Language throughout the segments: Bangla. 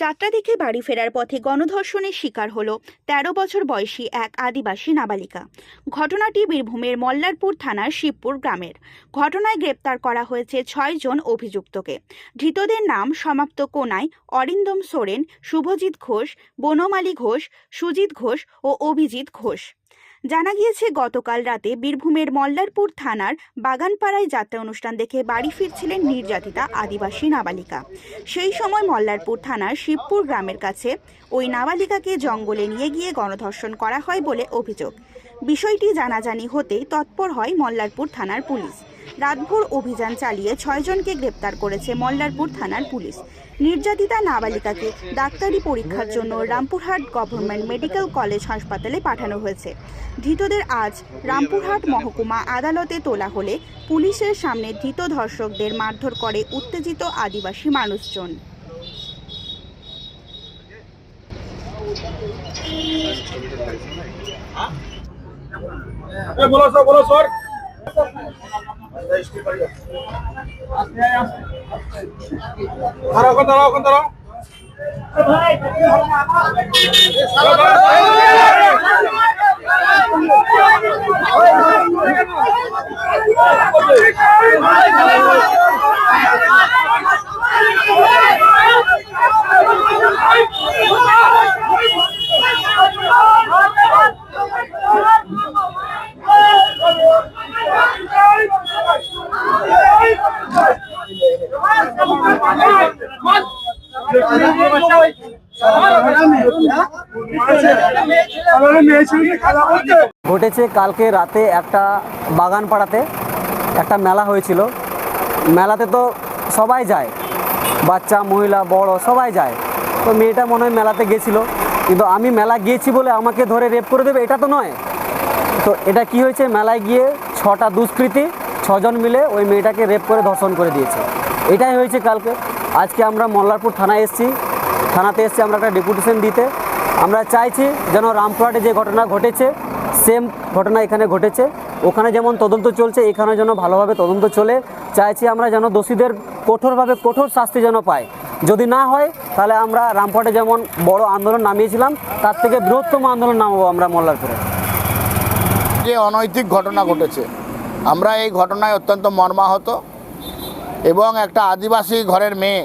যাত্রা দেখে বাড়ি ফেরার পথে গণধর্ষণের শিকার হলো তেরো বছর বয়সী এক আদিবাসী নাবালিকা। ঘটনাটি বীরভূমের মল্লারপুর থানার শিবপুর গ্রামের। ঘটনায় গ্রেপ্তার করা হয়েছে ছয় জন অভিযুক্তকে। ধৃতদের নাম সমাপ্ত কোনাই অরিন্দম সোরেন, শুভজিৎ ঘোষ, বনমালী ঘোষ, সুজিত ঘোষ ও অভিজিৎ ঘোষ। জানা গিয়েছে, গতকাল রাতে বীরভূমের মল্লারপুর থানার বাগানপাড়ায় যাত্রা অনুষ্ঠান দেখে বাড়ি ফিরছিলেন নির্যাতিতা আদিবাসী নাবালিকা। সেই সময় মল্লারপুর থানার শিবপুর গ্রামের কাছে ওই নাবালিকাকে জঙ্গলে নিয়ে গিয়ে গণধর্ষণ করা হয় বলে অভিযোগ। বিষয়টি জানাজানি হতেই তৎপর হয় মল্লারপুর থানার পুলিশ। রাতভর অভিযান চালিয়ে ছয়জনকে গ্রেপ্তার করেছে মল্লারপুর থানার পুলিশ। নির্যাতিতা নাবালিকাকে ডাক্তারি পরীক্ষার জন্য রামপুরহাট গভর্নমেন্ট মেডিকেল কলেজ হাসপাতালে পাঠানো হয়েছে। ধৃতদের আজ রামপুরহাট মহকুমা আদালতে তোলা হলে পুলিশের সামনে ধৃত ধর্ষকদের মারধর করে উত্তেজিত আদিবাসী মানুষজন। বলো স্যার বলো স্যার। দাঁড়াও ওখানে দাঁড়াও ওখানে দাঁড়াও ঘটেছে কালকে রাতে একটা বাগান পাড়াতে একটা মেলা হয়েছিল। মেলাতে তো সবাই যায়। বাচ্চা, মহিলা, বড় সবাই যায়। তো মেয়েটা মনে হয় মেলাতে গেছিল। কিন্তু আমি মেলা গিয়েছি বলে আমাকে ধরে রেপ করে দেবে, এটা তো নয়। তো এটা কি হয়েছে? মেলায় গিয়ে ছটা দুষ্কৃতী, ছজন মিলে ওই মেয়েটাকে রেপ করে ধর্ষণ করে দিয়েছে। এটাই হয়েছে কালকে। আজকে আমরা মল্লারপুর থানায় এসেছি। থানাতে এসেছি আমরা একটা ডেপুটেশন দিতে। আমরা চাইছি যেন রামপুরহাটে যে ঘটনা ঘটেছে, সেম ঘটনা এখানে ঘটেছে। ওখানে যেমন তদন্ত চলছে, এখানে যেন ভালোভাবে তদন্ত চলে। চাইছি আমরা যেন দোষীদের কঠোরভাবে কঠোর শাস্তি যেন পায়। যদি না হয়, তাহলে আমরা রামপুরহাটে যেমন বড় আন্দোলন নামিয়েছিলাম, তার থেকে বৃহত্তম আন্দোলন নামাবো আমরা মল্লারপুরে। যে অনৈতিক ঘটনা ঘটেছে, আমরা এই ঘটনায় অত্যন্ত মর্মাহত। এবং একটা আদিবাসী ঘরের মেয়ে।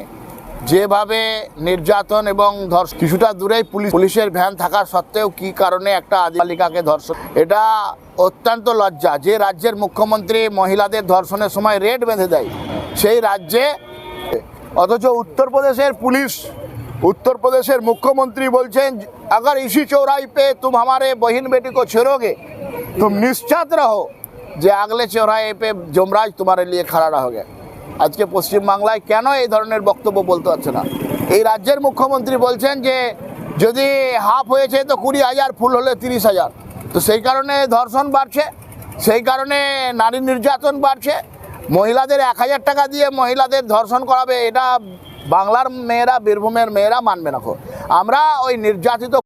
যেভাবে নির্যাতন এবং ধর্ষ, কিছুটা দূরেই পুলিশ, পুলিশের ভ্যান থাকা সত্ত্বেও কি কারণে একটা আদিবালিকাকে ধর্ষণ এটা অত্যন্ত লজ্জা। যে রাজ্যের মুখ্যমন্ত্রী মহিলাদের ধর্ষণের সময় রেড বেঁধে দেয়, সেই রাজ্যে অথচ উত্তরপ্রদেশের পুলিশ, উত্তরপ্রদেশের মুখ্যমন্ত্রী বলছেন আগর ইসি চৌরাই পে তুম আমারে বহিন বেটি কো ছেড়োগে তুম নিশ্চাত रहो যে আগলে চৌরাই পে যমরাজ তোমার লিয়ে খাড়া रहोगे আজকে পশ্চিমবাংলায় কেন এই ধরনের বক্তব্য বলতে পারছে না? এই রাজ্যের মুখ্যমন্ত্রী বলছেন যে, যদি হাফ হয়েছে তো কুড়ি হাজার, ফুল হলে তিরিশ হাজার। তো সেই কারণে ধর্ষণ বাড়ছে, সেই কারণে নারী নির্যাতন বাড়ছে। মহিলাদের এক হাজার টাকা দিয়ে মহিলাদের ধর্ষণ করাবে, এটা বাংলার মেয়েরা, বীরভূমের মেয়েরা মানবে না আমরা ওই নির্যাতিত